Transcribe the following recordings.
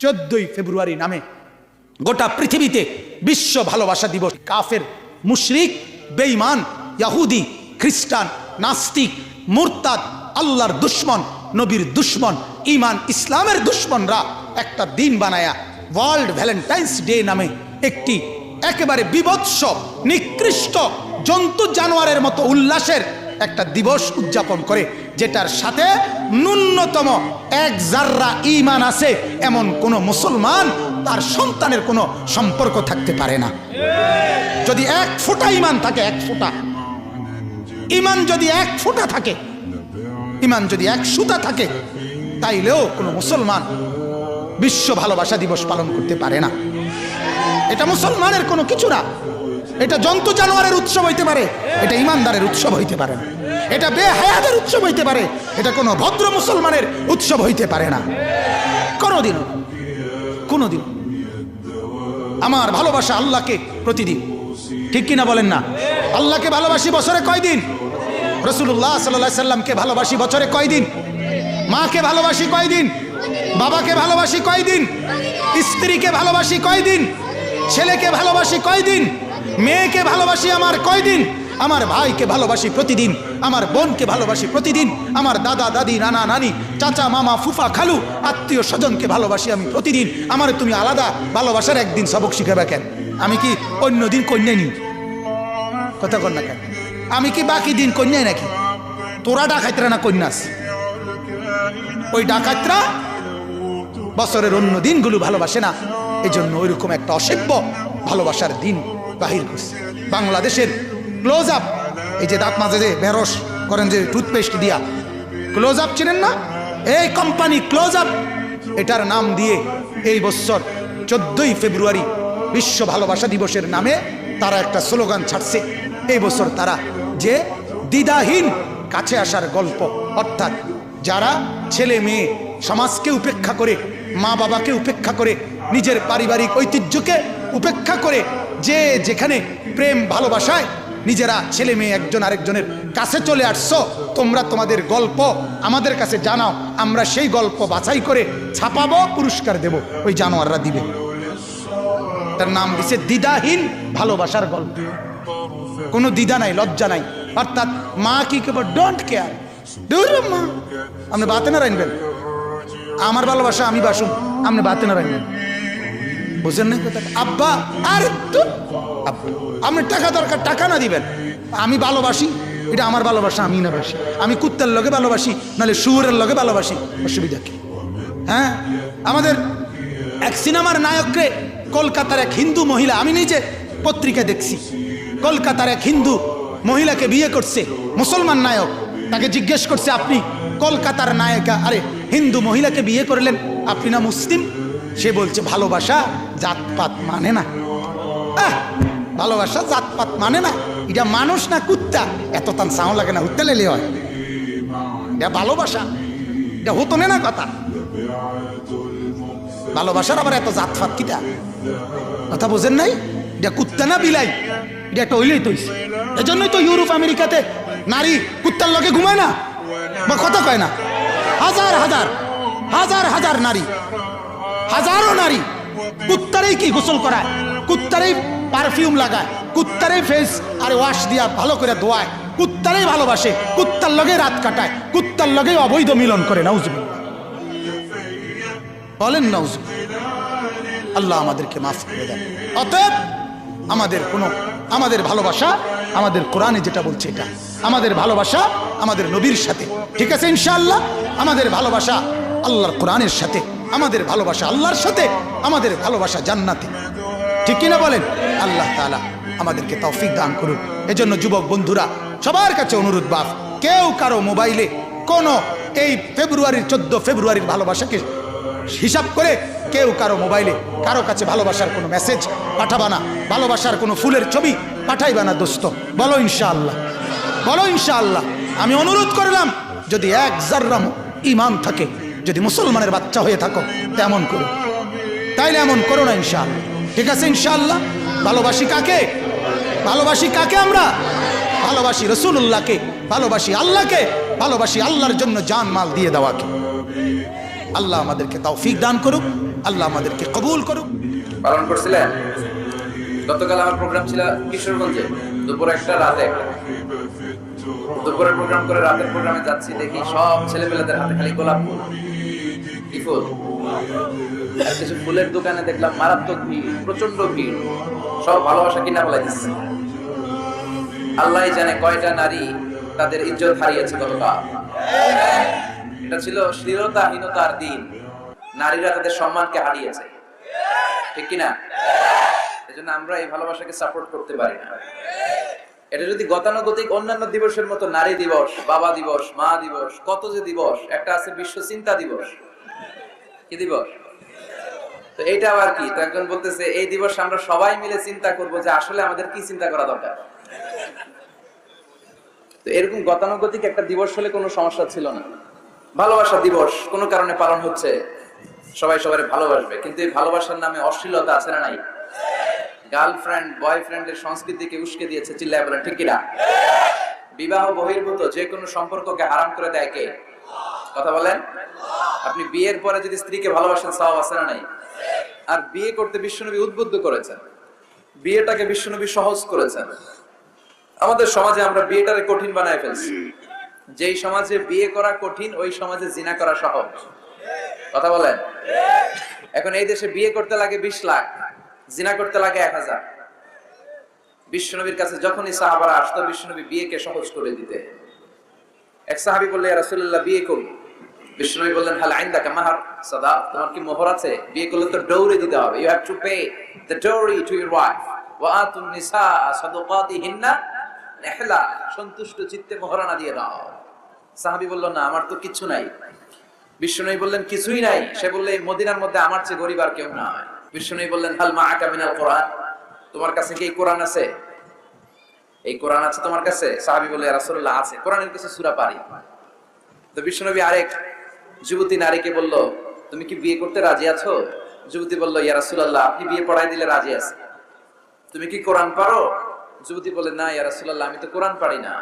চোদ্দই ফেব্রুয়ারি নামে গোটা পৃথিবীতে বিশ্ব ভালোবাসা দিবস। কাফের, মুশরিক, বেঈমান, ইয়াহুদি, খ্রিস্টান, নাস্তিক, মুরতাদ, আল্লাহর দুশ্মন, নবীর দুশ্মন ইমান ইসলামের দুশ্মনরা একটা দিন বানায়া ওয়ার্ল্ড ভ্যালেন্টাইন্স ডে নামে একটি একেবারে বিভৎস, নিকৃষ্ট জন্তু জানোয়ারের মতো উল্লাসের একটা দিবস উদযাপন করে, যেটার সাথে ন্যূনতম এক জাররা ইমান আছে, এমন কোন মুসলমান তার সন্তানের কোনো সম্পর্ক থাকতে পারে না। যদি এক ফোঁটা ইমান থাকে, এক ফোঁটা। ইমান যদি এক ফোঁটা থাকে ইমান যদি এক সুতা থাকে, তাইলেও কোনো মুসলমান বিশ্ব ভালোবাসা দিবস পালন করতে পারে না। এটা মুসলমানের কোনো কিছু না। এটা জন্তু জানোয়ারের উৎসব হইতে পারে, এটা ইমানদারের উৎসব হইতে পারে না। এটা বেহায়াদের উৎসব হইতে পারে, এটা কোনো ভদ্র মুসলমানের উৎসব হইতে পারে না। কোনোদিন কোনোদিন। আমার ভালোবাসা আল্লাহকে প্রতিদিন। ঠিক কিনা বলেন না? আল্লাহকে ভালোবাসি বছরে কয়দিন? রসুল্লাহ সাল্লাহ সাল্লামকে ভালোবাসি বছরে কয়দিন? মাকে ভালোবাসি কয়দিন? বাবাকে ভালোবাসি কয়দিন? স্ত্রীকে ভালোবাসি কয়দিন? ছেলেকে ভালোবাসি কয়দিন? মেয়েকে ভালোবাসি আমার কয়দিন? আমার ভাইকে ভালোবাসি প্রতিদিন। আমার বোনকে ভালোবাসি প্রতিদিন। আমার দাদা, দাদি, নানা, নানি, চাচা, মামা, ফুফা, খালু, আত্মীয় স্বজনকে ভালোবাসি আমি প্রতিদিন। আমার তুমি আলাদা ভালোবাসার একদিন সবক শিখাবে কেন? আমি কি অন্য দিন কন্যা নিই কথা কর না কেন? আমি কি বাকি দিন কন্যাই নাকি? তোরা ডাকাইতরা না কন্যাস ওই ডাকাতরা বছরের অন্য দিনগুলো ভালোবাসে না। এই জন্য ওইরকম একটা অসভ্য ভালোবাসার দিন বাহির করছে। বাংলাদেশের ক্লোজ আপ এই যে দাঁত মাঝে যে বেরস করেন যে টুথপেস্ট দিয়া। ক্লোজ আপ চিনেন না? এই কোম্পানি ক্লোজ আপ এটার নাম দিয়ে এই বছর চোদ্দই ফেব্রুয়ারি বিশ্ব ভালোবাসা দিবসের নামে তারা একটা স্লোগান ছাড়ছে। এই বছর তারা যে দ্বিধাহীন কাছে আসার গল্প, অর্থাৎ যারা ছেলে মেয়ে সমাজকে উপেক্ষা করে, মা বাবাকে উপেক্ষা করে, নিজের পারিবারিক ঐতিহ্যকে উপেক্ষা করে যে যেখানে প্রেম ভালোবাসায় নিজেরা ছেলে মেয়ে একজন আরেকজনের কাছে চলে আসছো, তোমরা তোমাদের গল্প আমাদের কাছে জানাও, আমরা সেই গল্প বাছাই করে ছাপাবো, পুরস্কার দেব, ওই জানোয়াররা দিবে। তার নাম দিছে দ্বিধাহীন ভালোবাসার গল্প। কোনো দ্বিধা নাই, লজ্জা নাই। অর্থাৎ মা কি কেবল ডোন্ট কেয়ার মা। আপনি বাতে না রাখবেন আমার ভালোবাসা আমি বাসুম আপনি বাতে না রাখবেন বুঝেন না আব্বা, আর একটু আপনি টাকা দরকার, টাকা না দিবেন। আমি ভালোবাসি, এটা আমার ভালোবাসা, আমি না বাসি। আমি কুত্তার লগে ভালোবাসি, নাহলে শুয়োরের লগে ভালোবাসি। অসুবিধা কি? হ্যাঁ? আমাদের এক সিনেমার নায়করে কলকাতার এক হিন্দু মহিলা, আমি নিজে পত্রিকা দেখছি। কলকাতার এক হিন্দু মহিলাকে বিয়ে করছে, মুসলমান নায়ক। তাকে জিজ্ঞেস করছে, আপনি কলকাতার নায়িকা? আরে, হিন্দু মহিলাকে বিয়ে করলেন, আপনি না মুসলিম? সে বলছে, ভালোবাসা জাতপাত মানে না। ভালোবাসা জাতপাত মানে না। এটা মানুষ না কুত্তা? এত তান সাউন্ড লাগে না হুত্তে লেলে হয়। এটা ভালোবাসা। এটা হতো না কথা। ভালোবাসার আবার এত জাতফাত কিটা? কথা বোঝেন নাই? এটা কুত্তা না বিলাই? এটা একটা হইলেই হইছে। এজন্যই তো ইউরোপ, আমেরিকাতে নারী কুত্তার লগে ঘুমায় না, বা কথা কয় না। হাজার হাজার হাজার হাজার নারী। হাজারো নারী কুত্তারেই কি গোসল করায়? কুত্তারেই পারফিউম লাগায়, কুত্তারেই ফেস আর ওয়াশ দিয়া ভালো করে ধোয়ায়, কুত্তারেই ভালোবাসে, কুত্তার লগে রাত কাটায়, কুত্তার লগে অবৈধ মিলন করে, নাউজুবিল্লাহ। বলেন নাউজুবিল্লাহ। আল্লাহ আমাদেরকে মাফ করে দেন। অতএব আমাদের কোনো, আমাদের ভালোবাসা আমাদের কোরআনে যেটা বলছে এটা। আমাদের ভালোবাসা আমাদের নবীর সাথে। ঠিক আছে ইনশাআল্লাহ? আমাদের ভালোবাসা আল্লাহর কোরআনের সাথে। আমাদের ভালোবাসা আল্লাহর সাথে, আমাদের ভালোবাসা জান্নাতে। ঠিক কিনা বলেন? আল্লাহ তাআলা আমাদেরকে তৌফিক দান করুন এজন্য যুবক বন্ধুরা, সবার কাছে অনুরোধ বাপ কেউ কারও মোবাইলে কোনো এই ফেব্রুয়ারির চোদ্দ ফেব্রুয়ারির ভালোবাসাকে হিসাব করে কেউ কারও মোবাইলে কারও কাছে ভালোবাসার কোনো মেসেজ পাঠাবা না, ভালোবাসার কোনো ফুলের ছবি পাঠাইবা না দোস্ত। বলো ইনশাআল্লাহ বলো ইনশাআল্লাহ। আমি অনুরোধ করলাম, যদি এক জার্রাম ইমান থাকে যদি মুসলমানের বাচ্চা হয়ে থাকো, তেমন করো। তাইলে এমন করো না ইনশাআল্লাহ। ঠিক আছে ইনশাআল্লাহ? ভালোবাসি কাকে? ভালোবাসি কাকে আমরা? ভালোবাসি রসুল্লাহকে ভালোবাসি আল্লাহকে, ভালোবাসি আল্লাহর জন্য জান মাল দিয়ে দেওয়াকে। আল্লাহ আমাদেরকে তৌফিক দান করুক, আল্লাহ আমাদেরকে কবুল করুক। পালন করছিলেন? গতকাল আমার প্রোগ্রাম ছিল কিশোরগঞ্জে, দুপুর একটা, রাতে একটা। দুপুরের প্রোগ্রাম করে রাতের প্রোগ্রামে যাচ্ছি, দেখি সব ছেলেপেলেদের হাতে খালি গোলাপ ফুল। কি ফুল? কিছু ফুলের দোকানে দেখলাম মারাত্মক ভিড় প্রচণ্ড ভিড়। সব ভালোবাসা কিনা ফেলাই দিচ্ছে আল্লাহ জানে কয়টা নারী তাদের ইজ্জত হারিয়েছে গতকাল। এটা ছিল শ্লীলতাহীনতার দিন। নারীরা তাদের সম্মানকে হারিয়েছে। ঠিক কিনা? এই জন্য আমরা এই ভালোবাসাকে সাপোর্ট করতে পারি না। এটা যদি গতানুগতিক অন্যান্য দিবসের মতো নারী দিবস, বাবা দিবস, মা দিবস, কত যে দিবস, একটা আছে বিশ্ব চিন্তা দিবস। কি দিবস? তো এইটা আবার কি? তো একজন বলতেছে, এই দিবস আমরা সবাই মিলে চিন্তা করব যে আসলে আমাদের কি চিন্তা করা দরকার। তো এরকম গতানুগতিক একটা দিবস হলে কোনো সমস্যা ছিল না। ভালোবাসা দিবস কোনো কারণে পালন হচ্ছে। সবাই সবাই ভালোবাসবে, কিন্তু এই ভালোবাসার নামে অশ্লীলতা আছে না নাই? গার্লফ্রেন্ড, বয়ফ্রেন্ডের সংস্কৃতিকে উস্কে দিয়েছে চিল্লায় বলেন, ঠিক কিনা? বিবাহ বহির্ভূত, যে কোনো সম্পর্ককে হারাম করে দেয় কে? কথা বলেন? আপনি বিয়ের পরে যদি স্ত্রীকে ভালোবাসেন সব আছে না নাই? আর বিয়ে করতে বিশ্বনবী উদ্বুদ্ধ করেছেন। বিয়েটাকে বিশ্বনবী সহজ করেছেন। আমাদের সমাজে আমরা বিয়েটারে কঠিন বানায় ফেলছি। যেই সমাজে বিয়ে করা কঠিন, ওই সমাজে জিনা করা সহজ। কথা বলেন? এখন এই দেশে বিয়ে করতে লাগে বিশ লাখ। জিনা করতে লাগে এক হাজার। বিশ্বনবীর কাছে যখনই সাহাবারা আসতো, বিশ্বনবী বিয়েকে সহজ করে দিতে। এক সাহাবি বললে রাসূলুল্লাহ, বিয়ে করুন। বিশ্বনবী বললেন, হাল আইন্দাকা মাহার? সাদা, তোমার কি মোহর আছে? বিয়ে করলে তো দিতে হবে। You have to pay the dowry to your wife ওয়া আতুন নিসা সন্তুষ্ট চিত্তে মোহরানা দিয়ে দাও। সাহাবি বলল, না, আমার তো কিছু নাই। বিশ্বনবী বললেন, কিছুই নাই। সে বললে মদিনার মধ্যে আমার চেয়ে গরিব আর কেউ নাই। বিশ্বনবী বললেন, হাল মা আকা মিনাল কোরআন? তোমার কাছে কি কোরআন আছে? এই কোরআন আছে তোমার কাছে? সাহাবি বলে রাসূলুল্লাহ, আছে। কোরআনের কিছু সূরা পারি। তো বিশ্বনবী আরেক যুবতী নারীকে বলল, তুমি কি বিয়ে করতে রাজি আছো? যুবতী বলল, ইয়া রাসূলুল্লাহ, আপনি বিয়ে পড়াই দিলে রাজি আছি। তুমি কি কোরআন পারো? যুবতী বলে না, ইয়া রাসূলুল্লাহ, আমি তো কোরআন পারি না।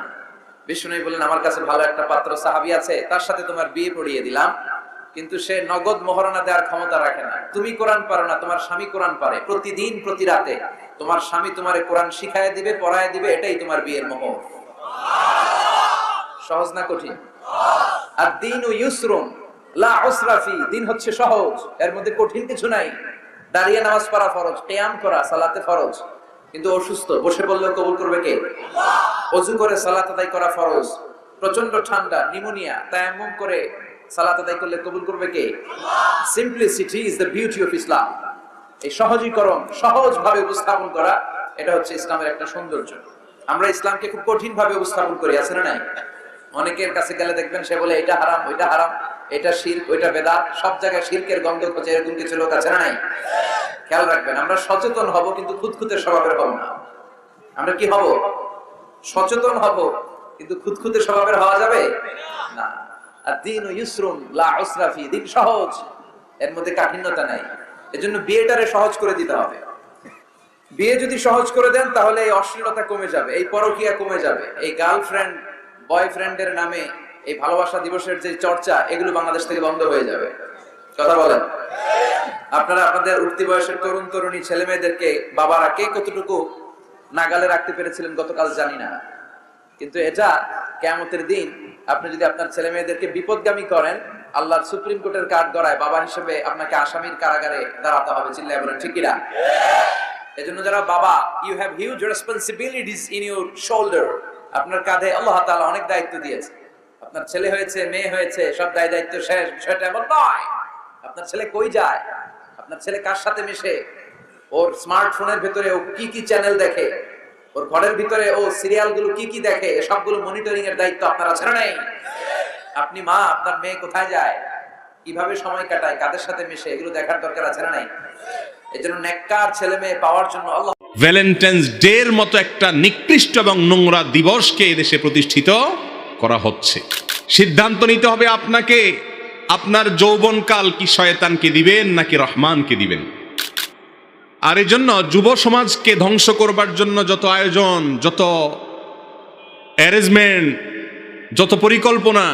বিষ্ণু বললেন, আমার কাছে ভালো একটা পাত্র সাহাবি আছে, তার সাথে তোমার বিয়ে পড়িয়ে দিলাম। কিন্তু সে নগদ মহারণা দেওয়ার ক্ষমতা রাখে না। তুমি কোরআন পারো না, তোমার স্বামী কোরআন পারে। প্রতিদিন, প্রতি রাতে। তোমার স্বামী তোমার কোরআন শিখায় দিবে, পড়ায় দিবে, এটাই তোমার বিয়ের মোহর। সহজ না কঠিন? আর দিন ও ইউসরুম দিন হচ্ছে সহজ। এর মধ্যে কঠিন কিছু নাই। দাঁড়িয়ে নামাজ পড়া ফরজ, কিয়াম করা, সালাতে ফরজ। কিন্তু অসুস্থ, বসে বললে কবুল করবে কে? অজু করে সালাত আদায় করা ফরজ। প্রচণ্ড ঠান্ডা, নিমোনিয়া, তায়াম্মুম করে সালাত আদায় করলে কবুল করবে কে? Simplicity is the beauty of Islam এই সহজীকরণ সহজ ভাবে উপস্থাপন করা, এটা হচ্ছে ইসলামের একটা সৌন্দর্য। আমরা ইসলামকে খুব উপস্থাপন করি, আছে না নাই? অনেকের কাছে গেলে দেখবেন, সে বলে, এটা হারাম, ওইটা হারাম, এটা ওইটা বেদাত, সব জায়গায় গন্ধ খোঁজে এরকম কিছু লোক আছে না নাই? খেয়াল রাখবেন, আমরা সচেতন হব, কিন্তু খুঁতখুঁতে স্বভাবের হব না। আমরা কি হব? সচেতন হব, কিন্তু খুঁতখুঁতে স্বভাবের হওয়া যাবে? না। আর দিন ইউসরুম লা উসরাফি দিন সহজ। এর মধ্যে কাঠিন্যতা নাই। এজন্য বিয়েটারে সহজ করে দিতে হবে। বিয়ে যদি সহজ করে দেন, তাহলে এই অশ্লীলতা কমে যাবে, এই পরকিয়া কমে যাবে। এই গার্লফ্রেন্ড, বয়ফ্রেন্ডের নামে এই ভালোবাসা দিবসের যে চর্চা, এগুলো বাংলাদেশ থেকে বন্ধ হয়ে যাবে। কথা বলেন। আপনারা আপনাদের উঠতি বয়সের তরুণ, তরুণী ছেলে মেয়েদেরকে বাবারা কে কতটুকু নাগালে রাখতে পেরেছিলেন গতকাল জানি না। কিন্তু এটা কেমতের দিন আপনি যদি আপনার ছেলে মেয়েদেরকে বিপদগামী করেন, আল্লাহর সুপ্রিম কোর্টের কাঠ গড়ায় বাবা হিসেবে আপনাকে আসামির কারাগারে দাঁড়াতে হবে, চিল্লায় বলেন ঠিকিরা এজন্য যারা বাবা you have huge responsibilities in your shoulder আপনার কাঁধে আল্লাহ তাআলা অনেক দায়িত্ব দিয়েছে। আপনার ছেলে হয়েছে, মেয়ে হয়েছে, সব দায় দায়িত্ব শেষ বিষয়টা এমন নয়। আপনার ছেলে কই যায়? আপনার ছেলে কার সাথে মিশে? ওর স্মার্টফোনের ভিতরে ও কি কি চ্যানেল দেখে? ওর ঘরের ভিতরে, ও সিরিয়ালগুলো কি কি দেখে, সবগুলো মনিটরিং এর দায়িত্ব আপনার আছে না আপনি মা, আপনার মেয়ে কোথায় যায়? কীভাবে সময় কাটায়? কাদের সাথে মিশে? এগুলো দেখার দরকার আছে না নাই? এজন্য নেককার ছেলে মেয়ে পাওয়ার জন্য আল্লাহ ভ্যালেন্টাইন্স ডে এর মতো একটা নিকৃষ্ট এবং নোংরা দিবসকে এদেশে প্রতিষ্ঠিত করা হচ্ছে। সিদ্ধান্ত নিতে হবে আপনাকে। আপনার যৌবনকাল কি শয়তানকে দিবেন নাকি রহমানকে দিবেন? আর এই জন্য যুব সমাজকে ধ্বংস করবার জন্য যত আয়োজন, যত অ্যারেঞ্জমেন্ট যত পরিকল্পনা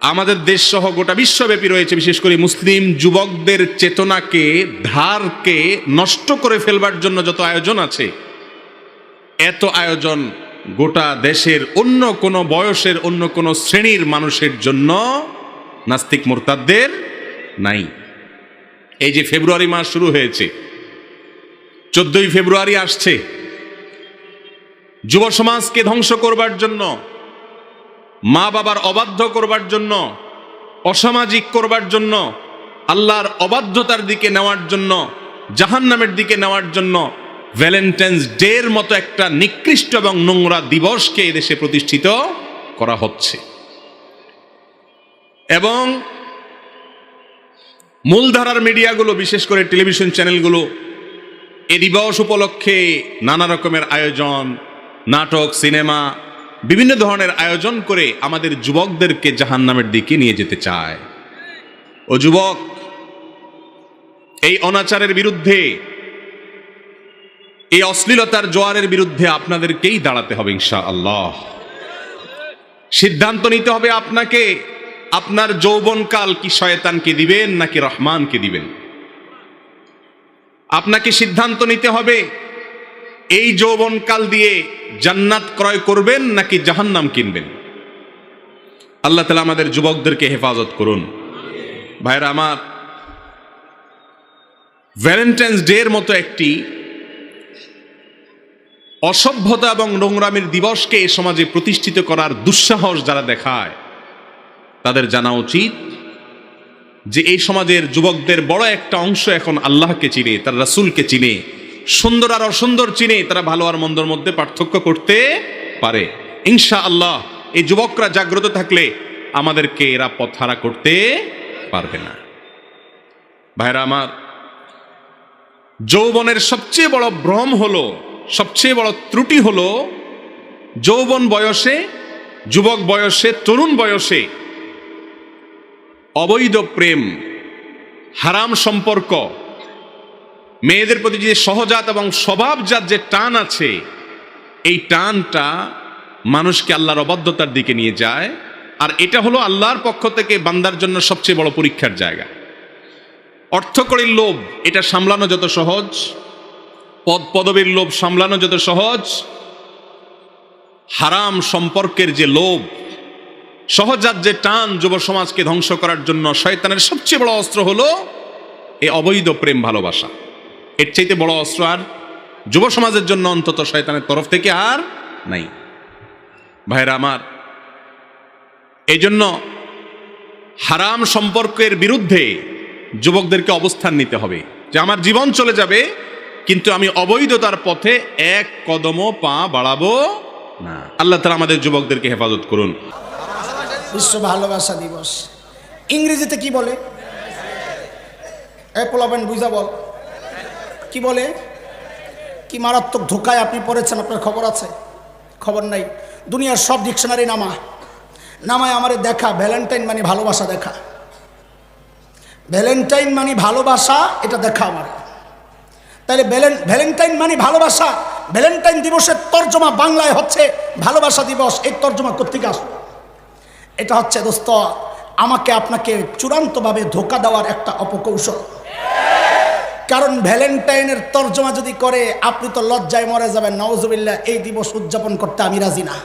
আমাদের দেশ সহ গোটা বিশ্বব্যাপী রয়েছে, বিশেষ করে মুসলিম যুবকদের চেতনাকে, ধারকে নষ্ট করে ফেলবার জন্য যত আয়োজন আছে, এত আয়োজন গোটা দেশের অন্য কোনো বয়সের, অন্য কোনো শ্রেণির মানুষের জন্য নাস্তিক মোরতাদদের নাই। এই যে ফেব্রুয়ারি মাস শুরু হয়েছে, চোদ্দই ফেব্রুয়ারি আসছে। যুব সমাজকে ধ্বংস করবার জন্য, মা বাবার অবাধ্য করবার জন্য, অসামাজিক করবার জন্য, আল্লাহর অবাধ্যতার দিকে নেওয়ার জন্য, জাহান্নামের দিকে নেওয়ার জন্য ভ্যালেন্টাইন্স ডের মতো একটা নিকৃষ্ট এবং নোংরা দিবসকে এদেশে প্রতিষ্ঠিত করা হচ্ছে। এবং মূলধারার মিডিয়াগুলো, বিশেষ করে টেলিভিশন চ্যানেলগুলো, এ দিবস উপলক্ষে নানা রকমের আয়োজন, নাটক, সিনেমা, বিভিন্ন ধরনের আয়োজন করে আমাদের যুবকদেরকে জাহান্নামের দিকে নিয়ে যেতে চায়। ও যুবক, এই অনাচারের বিরুদ্ধে, এই অশ্লীলতার জোয়ারের বিরুদ্ধে আপনাদেরকেই দাঁড়াতে হবে ইনশা আল্লাহ সিদ্ধান্ত নিতে হবে আপনাকে। আপনার যৌবনকাল কি শয়তানকে দিবেন নাকি রহমানকে দিবেন? আপনাকে সিদ্ধান্ত নিতে হবে, এই যৌবনকাল দিয়ে জান্নাত ক্রয় করবেন নাকি জাহান্নাম কিনবেন? আল্লাহ তালা আমাদের যুবকদেরকে হেফাজত করুন। ভাইরা, আমার ভ্যালেন্টাইন্স ডে এর মতো একটি অসভ্যতা এবং নোংরামের দিবসকে সমাজে প্রতিষ্ঠিত করার দুঃসাহস যারা দেখায় তাদের জানা উচিত যে এই সমাজের যুবকদের বড় একটা অংশ এখন আল্লাহকে চিনে, তার রাসূলকে চিনে। সুন্দর আর অসুন্দর চিনে, তারা ভালো আর মন্দর মধ্যে পার্থক্য করতে পারে। ইনশা আল্লাহ এই যুবকরা জাগ্রত থাকলে আমাদেরকে এরা পথহারা করতে পারবে না। ভাইরা আমার, যৌবনের সবচেয়ে বড় ভ্রম হলো, সবচেয়ে বড় ত্রুটি হলো, যৌবন বয়সে, যুবক বয়সে, তরুণ বয়সে অবৈধ প্রেম, হারাম সম্পর্ক, মেয়েদের প্রতি যে সহজাত এবং স্বভাবজাত যে টান আছে, এই টানটা মানুষকে আল্লাহর অবাধ্যতার দিকে নিয়ে যায়। আর এটা হলো আল্লাহর পক্ষ থেকে বান্দার জন্য সবচেয়ে বড় পরীক্ষার জায়গা। অর্থকরীর লোভ, এটা সামলানো যত সহজ। পদ পদবীর লোভ সামলানো যত সহজ। হারাম সম্পর্কের যে লোভ সহজাত যে টান যুব সমাজকে ধ্বংস করার জন্য শয়তানের সবচেয়ে বড় অস্ত্র হলো এই অবৈধ প্রেম ভালোবাসা। এর চাইতে বড় অস্ত্র আর যুব সমাজের জন্য অন্তত শয়তানের তরফ থেকে আর নাই। ভাইরা আমার এই জন্য হারাম সম্পর্কের বিরুদ্ধে যুবকদেরকে অবস্থান নিতে হবে যে আমার জীবন চলে যাবে, কিন্তু আমি অবৈধতার পথে এক কদমও পা বাড়াবো না। আল্লাহ তালা আমাদের যুবকদেরকে হেফাজত করুন। বিশ্ব ভালোবাসা দিবস। ইংরেজিতে কি বলে? এ পোলাবেন বুঝা বল। কি বলে? কি মারাত্মক ধোকায় আপনি পড়েছেন? আপনার খবর আছে? খবর নাই। দুনিয়ার সব ডিকশনারি নামা। নামায় আমারে দেখা, ভ্যালেন্টাইন মানে ভালোবাসা দেখা। ভ্যালেন্টাইন মানে ভালোবাসা, এটা দেখা আমার। তাহলে ভ্যালেন- ভ্যালেন্টাইন মানে ভালোবাসা। ভ্যালেন্টাইন দিবসের তর্জমা বাংলায় হচ্ছে ভালোবাসা দিবস। এই তর্জমা কোথেকে আসলো? এটা হচ্ছে দোস্ত, আমাকে আপনাকে চূড়ান্তভাবে ধোকা দেওয়ার একটা অপকৌশল। কারণ ভ্যালেন্টাইনের তর্জমা যদি করে, আপনি তো লজ্জায় মরে যাবেন। নওয়াজবিল্লা এই দিবস উদযাপন করতে আমি রাজি না।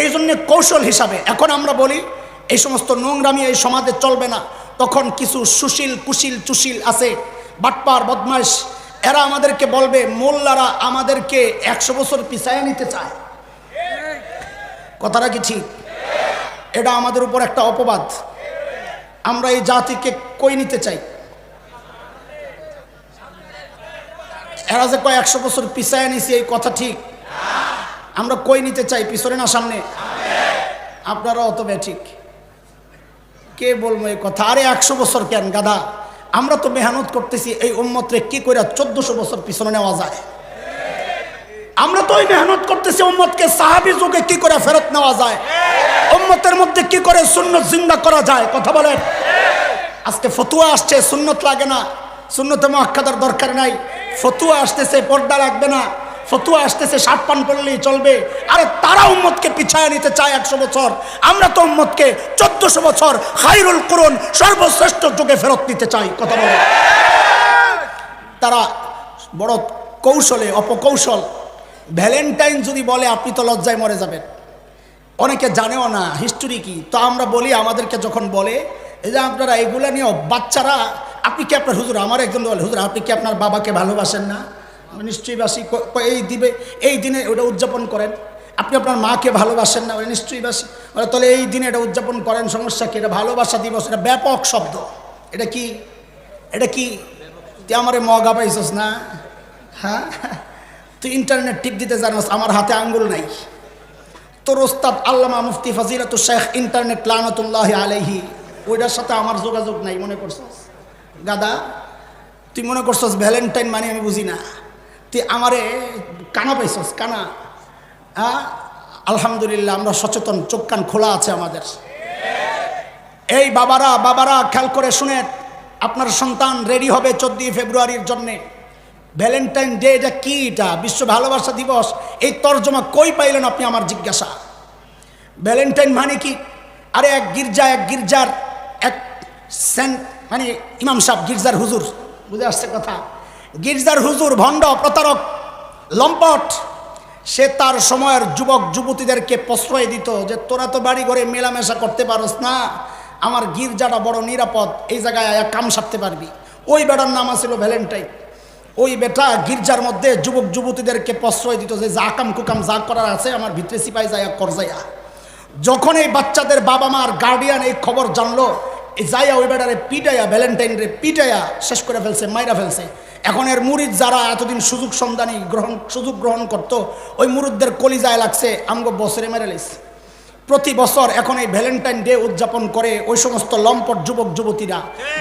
এই জন্য কৌশল হিসাবে, এখন আমরা বলি, এই সমস্ত নোংরামি এই সমাজে চলবে না। তখন কিছু সুশীল, কুশীল, চুশীল আছে। বাটপার, বদমাইশ, এরা আমাদেরকে বলবে, মোল্লারা আমাদেরকে একশো বছর পিছায় নিতে চায়। কথাটা কি ঠিক? এটা আমাদের উপর একটা অপবাদ। আমরা এই জাতিকে কই নিতে চাই? এরা যে কয় একশো বছর পিছায় নিছি, এই কথা ঠিক? আমরা কই নিতে চাই পিছনে না সামনে? আপনারা অত ঠিক কে বলব এই কথা? আরে একশো বছর কেন গাধা? আমরা তো মেহনত করতেছি এই উম্মতরে কি করে চোদ্দশো বছর পিছনে নেওয়া যায়? আমরা তো ওই মেহনত করতেছি উম্মতকে, সাহাবি যুগে কি করে ফেরত নেওয়া যায়? উম্মতের মধ্যে কি করে সুন্নত জিন্দা করা যায়? কথা বলেন। আজকে ফতুয়া আসছে, সুন্নত লাগে না। সুন্নতে মহাক্কাদার দরকার নাই। ফতুয়া আসতেছে, পর্দা লাগবে না। ফতুয়া আসতেছে, শার্ট পান পরলেই চলবে। আরে তারা উম্মতকে পিছায় নিতে চায় একশো বছর। আমরা তো উম্মতকে চোদ্দশো বছর খাইরুল করুন সর্বশ্রেষ্ঠ যুগে ফেরত নিতে চাই। কথা বলে তারা বড় কৌশলে, অপকৌশল ভ্যালেন্টাইন যদি বলে, আপনি তো লজ্জায় মরে যাবেন। অনেকে জানেও না হিস্টোরি কি? তো আমরা বলি, আমাদেরকে যখন বলে, এই যে আপনারা এগুলা নিয়ে বাচ্চারা, আপনি কি আপনার হুজুর? আমার একজন বলে, হুজুর, আপনি কি আপনার বাবাকে ভালোবাসেন না? নিশ্চয়ই বাসি এই দিবে, এই দিনে ওটা উদযাপন করেন। আপনি আপনার মাকে ভালোবাসেন না ওই নিশ্চয়ই বাসি। বলে, তাহলে এই দিনে এটা উদযাপন করেন, সমস্যা কি? এটা ভালোবাসা দিবস, এটা ব্যাপক শব্দ। এটা কি? এটা কি? তুই আমারে মগা পাইছস না? হ্যাঁ? তুই ইন্টারনেট টিপ দিতে জানোস, আমার হাতে আঙ্গুল নাই। তোর ওস্তাদ আল্লামা মুফতি ফাজিলাত শেখ ইন্টারনেট লানতুল্লাহ আলাইহি, ওইটার সাথে আমার যোগাযোগ নাই, মনে করছস? গাদা, তুই মনে করছস ভ্যালেন্টাইন মানে আমি বুঝি না। তুই আমারে কানা পাইছস, কানা? হ্যাঁ? আলহামদুলিল্লাহ, আমরা সচেতন, চোখ কান খোলা আছে আমাদের। এই বাবারা বাবারা, খেয়াল করে শুনে, আপনার সন্তান রেডি হবে চোদ্দই ফেব্রুয়ারির জন্যে। ভ্যালেন্টাইন ডে এটা কি এটা? বিশ্ব ভালোবাসা দিবস। এই তর্জমা কই পাইলেন আপনি আমার জিজ্ঞাসা? ভ্যালেন্টাইন মানে কি? আরে এক গির্জা, এক গির্জার, এক সেন্ট মানে ইমাম সাহেব, গির্জার হুজুর। বুঝে আসছে কথা? গির্জার হুজুর, ভণ্ড, প্রতারক, লম্পট। সে তার সময়ের যুবক, যুবতীদেরকে প্রশ্রয় দিত যে, তোরা তো বাড়ি ঘরে মেলামেশা করতে পারস না। আমার গির্জাটা বড় নিরাপদ। এই জায়গায় কাম সারতে পারবি। ওই বেড়ার নাম ছিল ভ্যালেন্টাইন ওই বেটা গির্জার মধ্যে যুবক যুবতীদেরকে প্রশ্রয় দিত যে, যা কাম কুকাম যা করার আছে, আমার ভিতরে সিপাই যায়া, কর যায়া। যখন এই বাচ্চাদের বাবা মার গার্ডিয়ান এই খবর জানলো যাইয়া ওই বেটারে পিটাইয়া ভ্যালেন্টাইন রে পিটাইয়া শেষ করে ফেলছে, মাইরা ফেলছে। এখন এর মুরিদ যারা এতদিন সুযোগ সন্ধানী গ্রহণ, সুযোগ গ্রহণ করত, ওই মুরুদদের কলিজায় লাগছে, আমগো বছরে মেরে লেছে প্রতি বছর এখন এই ভ্যালেন্টাইন ডে উদযাপন করে ওই সমস্ত লম্পট যুবক, যুবতীরা।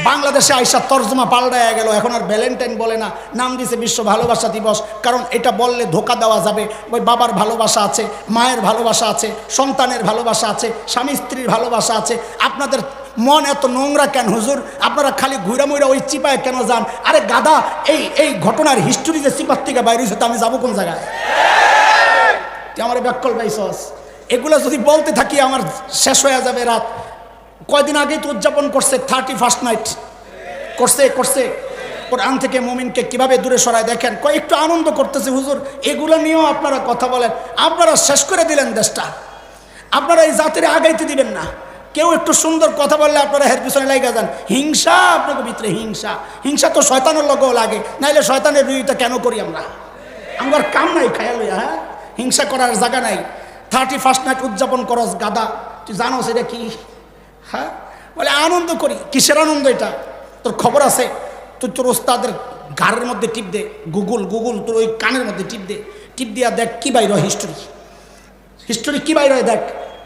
বাংলাদেশে আইসা তর্জমা পাল্টায় গেল, এখন আর ভ্যালেন্টাইন বলে না। নাম দিছে বিশ্ব ভালোবাসা দিবস, কারণ এটা বললে ধোকা দেওয়া যাবে। ওই বাবার ভালোবাসা আছে, মায়ের ভালোবাসা আছে, সন্তানের ভালোবাসা আছে, স্বামী স্ত্রীর ভালোবাসা আছে। আপনাদের মন এত নোংরা কেন হুজুর? আপনারা খালি ঘুরা মুইরা ওই চিপায় কেন যান? আরে গাদা এই এই ঘটনার হিস্টোরি যে চিপার থেকে বাইরে হয়েছে তো আমি যাব কোন জায়গায়? আমার ব্যাকল পাইছস। এগুলো যদি বলতে থাকি, আমার শেষ হয়ে যাবে রাত। কয়দিন আগেই তো উদযাপন করছে, থার্টি ফার্স্ট নাইট। করছে করছে। কোরআন থেকে মুমিনকে কীভাবে দূরে সরায় দেখেন? একটু আনন্দ করতেছে, হুজুর। এগুলো নিয়েও আপনারা কথা বলেন। আপনারা শেষ করে দিলেন দেশটা। আপনারা এই জাতির আগাইতে দিবেন না। কেউ একটু সুন্দর কথা বললে আপনারা হের পিছনে লাগে যান। হিংসা, আপনাকে ভিতরে হিংসা। হিংসা তো শয়তানের লগেও লাগে। নাইলে শয়তানের বিরোধিতা কেন করি আমরা? আমার কাম নাই, খায়াল হ্যাঁ? হিংসা করার জায়গা নাই। থার্টি ফার্স্ট নাইট উদযাপন করস গাদা। তুই জানোস এটা কি? হ্যাঁ? বলে, আনন্দ করি। কিসের আনন্দ এটা? তোর খবর আছে? তুই তোর ওস্তাদের ঘাড়ের মধ্যে টিপ দে, গুগল গুগল, তোর ওই কানের মধ্যে টিপ দে। টিপ দিয়া দেখ কি বাইর হিস্টোরি হিস্টোরি কি বাইর হয় দেখ?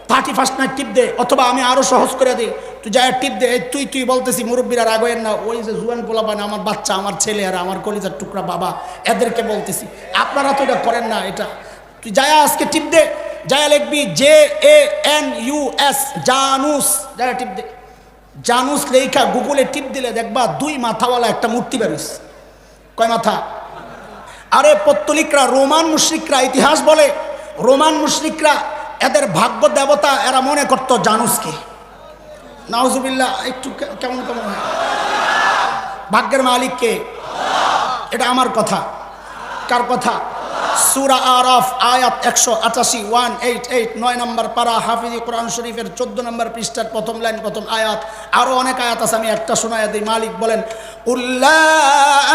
থার্টি ফার্স্ট নাইট টিপ দে, অথবা আমি আরও সহজ করে দিই তুই যা টিপ দে তুই তুই বলতেছি, মুরব্বীরা রাগয়েন না। ওই যে জুয়ান পোলাপান, আমার বাচ্চা, আমার ছেলে আর আমার কলিজার টুকরা বাবা, এদেরকে বলতেছি, আপনারা তো এটা করেন না এটা। তুই যায়া আজকে টিপ দে যায়া লিখবি J A N U S জানুস। যায়া টিপ দে জানুস লেখা গুগলে টিপ দিলে দেখবা দুই মাথাওয়ালা একটা মূর্তি বেরোস কয় মাথা? আরে পত্তলিকরা, রোমান মুশ্রিকরা ইতিহাস বলে। রোমান মুশ্রিকরা এদের ভাগ্য দেবতা এরা মনে করতো জানুসকে। নাউজুবিল্লাহ, একটু কেমন কেমন ভাগ্যের মালিককে? এটা আমার কথা। কার কথা? সুরা আরাফ আয়াত একশো আটাশি ওয়ান এইট এইট নয় নম্বর পারা হাফিজি কোরআন শরীফের চোদ্দ নম্বর পৃষ্ঠার প্রথম লাইন প্রথম আয়াত। আরও অনেক আয়াত আছে আমি একটা শোনায় দিই। মালিক বলেন উল্লা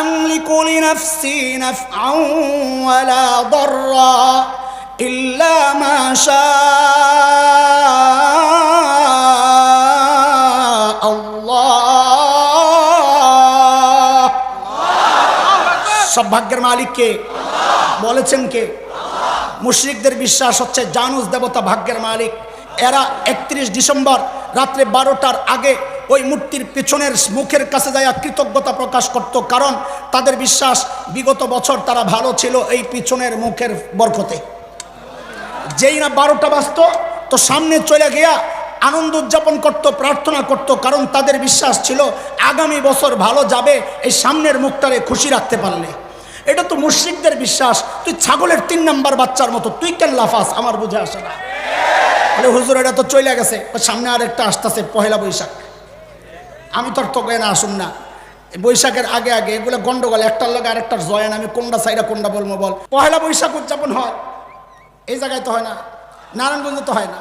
আমলিকু লিনাফসি নাফআন ওয়ালা দাররা ইল্লা মা শাআ আল্লাহ। সব ভাগ্যের মালিককে বলেছেন কে? মুশরিকদের বিশ্বাস হচ্ছে জানুস দেবতা ভাগ্যের মালিক। এরা একত্রিশ ডিসেম্বর রাত্রে বারোটার আগে ওই মূর্তির পেছনের মুখের কাছে যায় কৃতজ্ঞতা প্রকাশ করত, কারণ তাদের বিশ্বাস বিগত বছর তারা ভালো ছিল এই পিছনের মুখের বরকতে। যেই না বারোটা বাজত, তো সামনে চলে গিয়া আনন্দ উদযাপন করত, প্রার্থনা করত, কারণ তাদের বিশ্বাস ছিল আগামী বছর ভালো যাবে, এই সামনের মুখটারে খুশি রাখতে পারলে। এটা তো মুশ্রিকদের বিশ্বাস। তুই ছাগলের তিন নাম্বার বাচ্চার মতো, তুই কেন লাফাস আমার বুঝে আসে না। বলে হুজুর, এটা তো চলে গেছে। সামনে আর একটা আসতেছে, পহেলা বৈশাখ। আমি তোর তো না আসুন না। বৈশাখের আগে আগে এগুলো গন্ডগোল, একটার লাগে আরেকটার জয়ান। আমি কোনটা সাইডা কোনটা বলব বল। পহেলা বৈশাখ উদযাপন হয়। এই জায়গায় তো হয় না। নারায়ণগঞ্জে তো হয় না।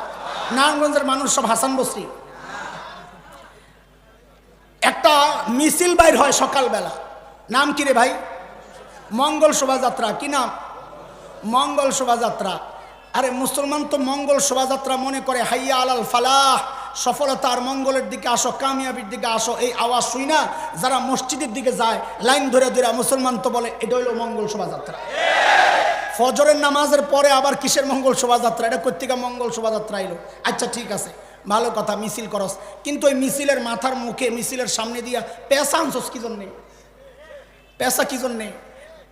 নারায়ণগঞ্জের মানুষ সব হাসান বসরি একটা মিছিল বাইর হয় সকালবেলা। নাম কি রে ভাই? মঙ্গল শোভাযাত্রা, কি নাম? মঙ্গল শোভাযাত্রা। আরে, মুসলমান তো মঙ্গল শোভাযাত্রা মনে করে, হাইয়া আলাল ফালাহ, সফলতার মঙ্গলের দিকে আসো, কামিয়াবির দিকে আসো, এই আওয়াজ শুই না? যারা মসজিদের দিকে যায়, লাইন ধরে ধরে মুসলমান তো বলে, এটা হইল মঙ্গল শোভাযাত্রা। ফজরের নামাজের পরে আবার কিসের মঙ্গল শোভাযাত্রা? এটা কর্তিকা মঙ্গল শোভাযাত্রা এলো আচ্ছা ঠিক আছে, ভালো কথা, মিছিল করস। কিন্তু ওই মিছিলের মাথার মুখে, মিছিলের সামনে দিয়া পেশা আনছস কি জন্যে? পেশা কি জন্যে?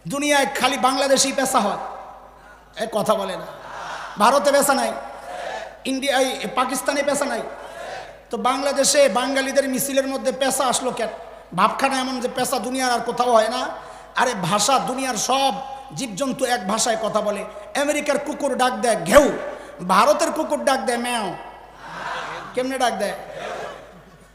দুনিয়ায় খালি বাংলাদেশেই পেশা হয়। এ কথা বলে না। ভারতে পেশা নাই। ইন্ডিয়ায় পাকিস্তানে পেশা নাই। তো বাংলাদেশে বাঙালিদের মিছিলের মধ্যে পেশা আসলো কেন? ভাবখানা এমন যে পেশা দুনিয়ার আর কোথাও হয় না। আরে ভাষা দুনিয়ার সব জীবজন্তু এক ভাষায় কথা বলে। আমেরিকার কুকুর ডাক দেয় ঘেউ। ভারতের কুকুর ডাক দেয় ম্যাও। কেমনে ডাক দেয়?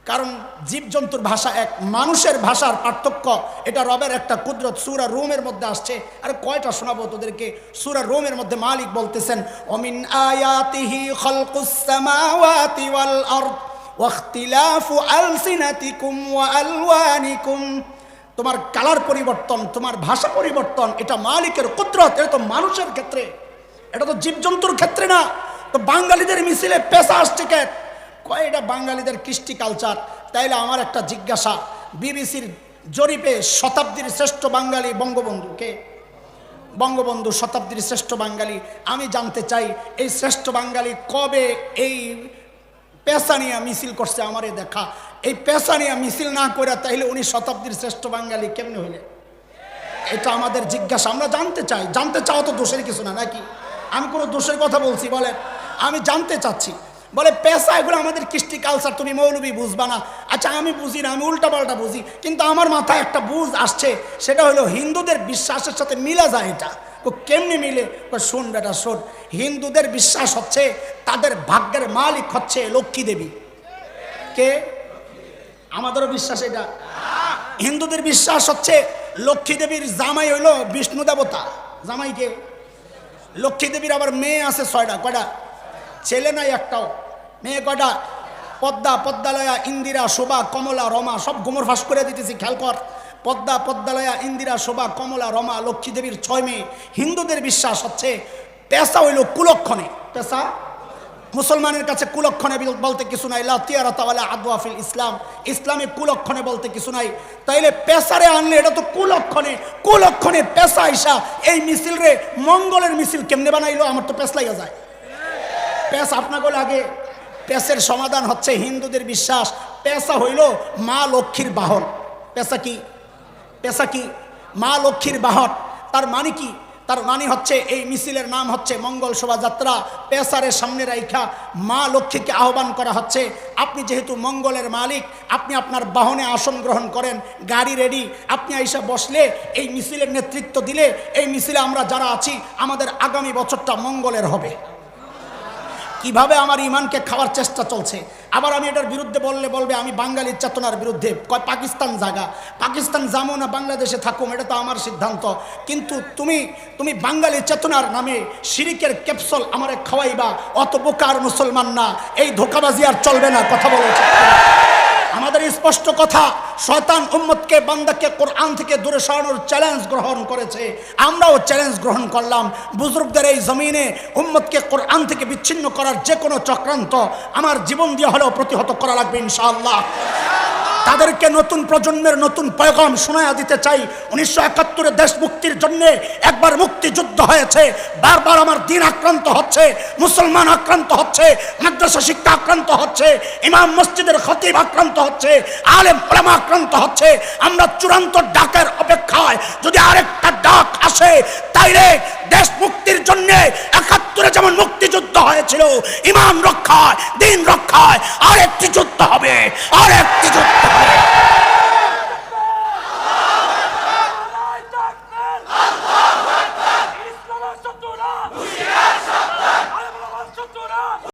কারণ জীবজন্তুর ভাষা এক, মানুষের ভাষার পার্থক্য, এটা রবের একটা কুদরত। সুরা রোমের মধ্যে আসছে। আর কয়টা শোনাবো তোদেরকে? সুরা রোমের মধ্যে মালিক বলতেছেন অমিন আয়াতিহি খালকুস সামাওয়াতি ওয়াল আরদ আলসিনাতিকুম ওয়া আলওয়ানিকুম। তোমার কালার পরিবর্তন, তোমার ভাষা পরিবর্তন, এটা মালিকের কুদরত, এটা তো মানুষের ক্ষেত্রে। এটা তো জীবজন্তুর ক্ষেত্রে না। তো বাঙালিদের মিছিলে পেশা আসছে কয় এটা বাঙালিদের কৃষ্টি কালচার তাইলে আমার একটা জিজ্ঞাসা। বিবিসির জরিপে শতাব্দীর শ্রেষ্ঠ বাঙালি বঙ্গবন্ধু কে? বঙ্গবন্ধু শতাব্দীর শ্রেষ্ঠ বাঙালি। আমি জানতে চাই, এই শ্রেষ্ঠ বাঙালি কবে এই পেশা নিয়ে মিছিল করছে আমারে দেখা? এই পেশা নিয়ে মিছিল না করে তাইলে উনি শতাব্দীর শ্রেষ্ঠ বাঙালি কেমনে হইলে এটা আমাদের জিজ্ঞাসা। আমরা জানতে চাই। জানতে চাও তো দোষের কিছু না, নাকি? আমি কোনো দোষের কথা বলছি বলে আমি জানতে চাচ্ছি বলে, পেশা এগুলো আমাদের কৃষ্টি কালচার তুমি মৌলবী বুঝবা না। আচ্ছা আমি বুঝি না, আমি উল্টা পাল্টা বুঝি, কিন্তু আমার মাথায় একটা বুঝ আসছে, সেটা হলো হিন্দুদের বিশ্বাসের সাথে মিলা যায় এটা। ও কেমনি মিলে? শোন বেটা, শোন, হিন্দুদের বিশ্বাস হচ্ছে তাদের ভাগ্যের মালিক হচ্ছে লক্ষ্মী দেবী। কে? আমাদেরও বিশ্বাস এটা। হিন্দুদের বিশ্বাস হচ্ছে লক্ষ্মী দেবীর জামাই হইল বিষ্ণু দেবতা। জামাইকে? লক্ষ্মী দেবীর আবার মেয়ে আছে ছয়টা, কয়টা? ছেলে নাই একটাও। মেয়ে কটা পদ্মা, পদ্মালয়া, ইন্দিরা, শোভা, কমলা, রমা, সব গোমর ফাঁস করে দিতেছি, খেয়াল কর। পদ্মা, পদ্মালয়া, ইন্দিরা, শোভা, কমলা, রমা, লক্ষ্মী দেবীর ছয় মেয়ে। হিন্দুদের বিশ্বাস হচ্ছে পেশা হইল কুলক্ষণে। পেশা মুসলমানের কাছে কুলক্ষণে বলতে কিছু নাই। লাতিয়ারাতাওয়ালা আদওয়াফিল ইসলাম। ইসলামে কুলক্ষণে বলতে কিছু নাই। তাইলে পেশারে আনলে এটা তো কুলক্ষণে। কুলক্ষণে পেশা আইসা এই মিছিল রে মঙ্গলের মিছিল কেমনে বানাইলো? আমার তো পেশ লাইয়া যায়। পেশ আপনাকে আগে। পেশের সমাধান হচ্ছে হিন্দুদের বিশ্বাস। পেশা হইল মা লক্ষ্মীর বাহন। পেশা কি? পেশা কি? মা লক্ষ্মীর বাহন। তার মানে কি? তার মানে হচ্ছে এই মিছিলের নাম হচ্ছে মঙ্গল শোভাযাত্রা। পেশারের সামনে রাইখা মা লক্ষ্মীকে আহ্বান করা হচ্ছে, আপনি যেহেতু মঙ্গলের মালিক, আপনি আপনার বাহনে আসন গ্রহণ করেন, গাড়ি রেডি আপনি এসে বসলে এই মিছিলের নেতৃত্ব দিলে, এই মিছিলে আমরা যারা আছি, আমাদের আগামী বছরটা মঙ্গলের হবে। কীভাবে আমার ইমানকে খাওয়ার চেষ্টা চলছে? আবার আমি এটার বিরুদ্ধে বললে বলবে, আমি বাঙালির চেতনার বিরুদ্ধে। কয়, পাকিস্তান জাগা। পাকিস্তান যাব না, বাংলাদেশে থাকুম, এটা তো আমার সিদ্ধান্ত। কিন্তু তুমি তুমি বাঙালি চেতনার নামে শিরিকের ক্যাপসল আমারে খাওয়াইবা। অত বোকার মুসলমান না। এই ধোকাবাজি আর চলবে না, কথা বলে। আমাদের স্পষ্ট কথা শয়তান উম্মতকে, বান্দাকে কোরআন থেকে দূরে সরানোর চ্যালেঞ্জ গ্রহণ করেছে। আমরাও চ্যালেঞ্জ গ্রহণ করলাম। বুজুর্গদের এই জমিনে উম্মতকে কোরআন থেকে বিচ্ছিন্ন করার যে কোনো চক্রান্ত আমার জীবন দিয়ে হলেও প্রতিহত করা লাগবে ইনশাআল্লাহ। তাদেরকে নতুন প্রজন্মের নতুন পয়গম শোনায়া দিতে চাই। উনিশশো একাত্তরে দেশ মুক্তির জন্য একবার মুক্তিযুদ্ধ হয়েছে। বারবার আমার দিন আক্রান্ত হচ্ছে, মুসলমান আক্রান্ত হচ্ছে, মাদ্রাসা শিক্ষা আক্রান্ত হচ্ছে, ইমাম মসজিদের খতিব আক্রান্ত হচ্ছে, আলেম ওলামা আক্রান্ত হচ্ছে। আমরা চূড়ান্ত ডাকের অপেক্ষায় যদি আরেকটা ডাক আসে, তাইলে দেশ মুক্তির জন্য একাত্তরে যেমন মুক্তিযুদ্ধ হয়েছিল, ইমাম রক্ষায়, দিন রক্ষায়, আরেকটি যুদ্ধ হবে, আরেকটি যুদ্ধ Yeah.